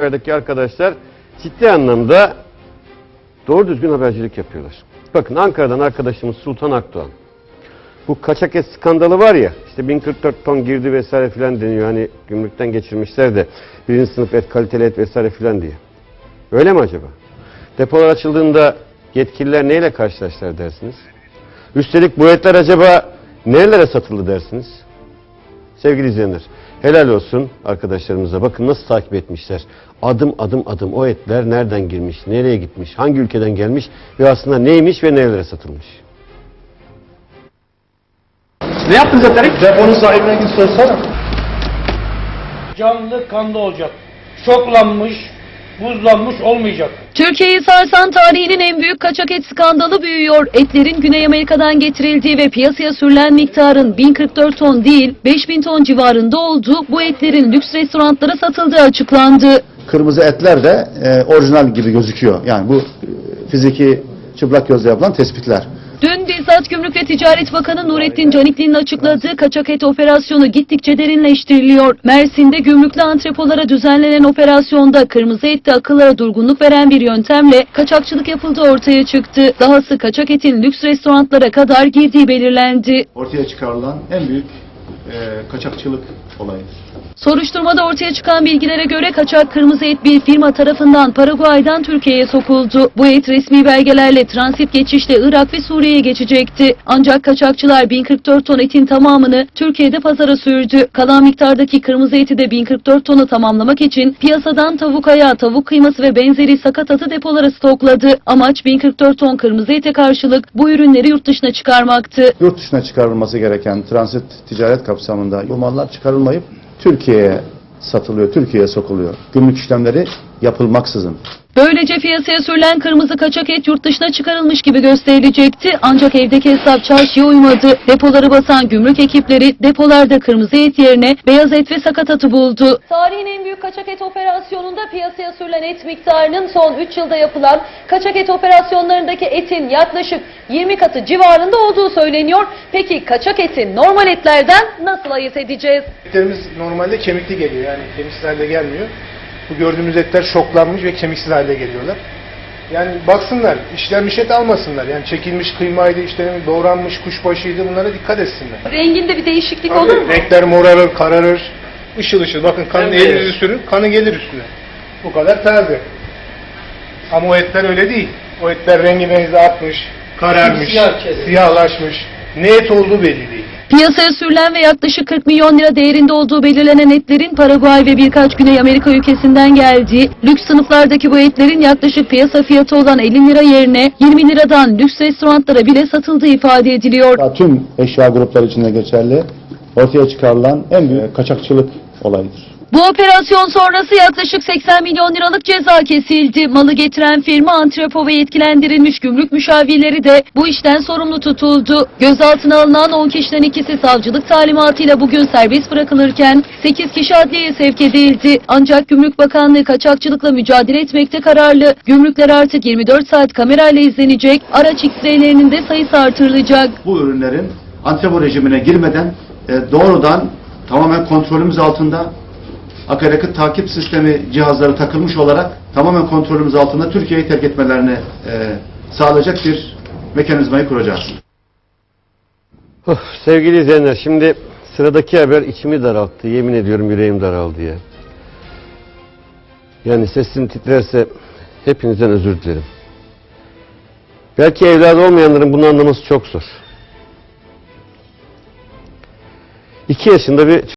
Ankara'daki arkadaşlar ciddi anlamda doğru düzgün habercilik yapıyorlar. Bakın Ankara'dan arkadaşımız Sultan Akdoğan. Bu kaçak et skandalı var ya, işte 1044 ton girdi vesaire filan deniyor. Hani gümrükten geçirmişler de birinci sınıf et, kaliteli et vesaire filan diye. Öyle mi acaba? Depolar açıldığında yetkililer neyle karşılaştılar dersiniz? Üstelik bu etler acaba nerelere satıldı dersiniz? Sevgili izleyenler, helal olsun arkadaşlarımıza. Bakın nasıl takip etmişler. Adım adım adım o etler nereden girmiş, nereye gitmiş, hangi ülkeden gelmiş ve aslında neymiş ve nerelere satılmış. Ne yaptın Zaferik? Deponun sahibine git sorsana. canlı kanlı olacak. Şoklanmış, buzlanmış olmayacak. Türkiye'yi sarsan tarihinin en büyük kaçak et skandalı büyüyor. Etlerin Güney Amerika'dan getirildiği ve piyasaya sürülen miktarın 1044 ton değil 5000 ton civarında olduğu bu etlerin lüks restoranlara satıldığı açıklandı. Kırmızı etler de e, orijinal gibi gözüküyor. Yani bu e, fiziki çıplak gözle yapılan tespitler. Dün bizzat Gümrük ve Ticaret Bakanı Nurettin Canikli'nin açıkladığı kaçak et operasyonu gittikçe derinleştiriliyor. Mersin'de gümrüklü antrepolara düzenlenen operasyonda kırmızı ette akıllara durgunluk veren bir yöntemle kaçakçılık yapıldığı ortaya çıktı. Dahası kaçak etin lüks restoranlara kadar girdiği belirlendi. Ortaya çıkarılan en büyük e, kaçakçılık olayı. Soruşturmada ortaya çıkan bilgilere göre kaçak kırmızı et bir firma tarafından Paraguay'dan Türkiye'ye sokuldu. Bu et resmi belgelerle transit geçişle Irak ve Suriye'ye geçecekti. Ancak kaçakçılar 1044 ton etin tamamını Türkiye'de pazara sürdü. Kalan miktardaki kırmızı eti de 1044 tonu tamamlamak için piyasadan tavuk ayağı, tavuk kıyması ve benzeri sakatatı depolara stokladı. Amaç 1044 ton kırmızı ete karşılık bu ürünleri yurt dışına çıkarmaktı. Yurt dışına çıkarılması gereken transit ticaret kapsamında bu mallar çıkarılmayıp Türkiye'ye satılıyor, Türkiye'ye sokuluyor. Gümrük işlemleri yapılmaksızın. Böylece piyasaya sürülen kırmızı kaçak et yurt dışına çıkarılmış gibi gösterilecekti. Ancak evdeki hesap çarşıya uymadı. Depoları basan gümrük ekipleri depolarda kırmızı et yerine beyaz et ve sakatatı buldu. Tarihin en büyük kaçak et operasyonunda piyasaya sürülen et miktarının son 3 yılda yapılan kaçak et operasyonlarındaki etin yaklaşık 20 katı civarında olduğu söyleniyor. Peki kaçak eti normal etlerden nasıl ayırt edeceğiz? Etlerimiz normalde kemikli geliyor yani kemiksiz halde gelmiyor. Bu gördüğümüz etler şoklanmış ve kemiksiz halde geliyorlar. Yani baksınlar, işlenmiş et almasınlar. Yani çekilmiş kıymaydı, işte doğranmış kuşbaşıydı bunlara dikkat etsinler. Renginde bir değişiklik Tabii, olur mu? renkler morarır, kararır. Işıl ışıl. Bakın kanı Evet. elinizi sürün, kanı gelir üstüne. Bu kadar taze. Ama o etler öyle değil. O etler rengi benzi atmış, kararmış, Siyah siyahlaşmış. Ne et olduğu belli değil. Piyasaya sürülen ve yaklaşık 40 milyon lira değerinde olduğu belirlenen etlerin Paraguay ve birkaç Güney Amerika ülkesinden geldiği, lüks sınıflardaki bu etlerin yaklaşık piyasa fiyatı olan 50 lira yerine 20 liradan lüks restoranlara bile satıldığı ifade ediliyor. Tüm eşya grupları içinde geçerli. Ortaya çıkarılan en büyük kaçakçılık olayıdır. Bu operasyon sonrası yaklaşık 80 milyon liralık ceza kesildi. Malı getiren firma antrepo ve yetkilendirilmiş gümrük müşavirleri de bu işten sorumlu tutuldu. Gözaltına alınan 10 kişiden ikisi savcılık talimatıyla bugün serbest bırakılırken 8 kişi adliyeye sevk edildi. Ancak Gümrük Bakanlığı kaçakçılıkla mücadele etmekte kararlı. Gümrükler artık 24 saat kamerayla izlenecek. Araç X-ray'lerinin de sayısı artırılacak. Bu ürünlerin antrepo rejimine girmeden e, doğrudan tamamen kontrolümüz altında akaryakıt takip sistemi cihazları takılmış olarak tamamen kontrolümüz altında Türkiye'yi terk etmelerini e, sağlayacak bir mekanizmayı kuracağız. Oh, sevgili izleyenler şimdi sıradaki haber içimi daralttı. Yemin ediyorum yüreğim daraldı ya. Yani sesim titrerse hepinizden özür dilerim. Belki evladı olmayanların bunu anlaması çok zor. İki yaşında bir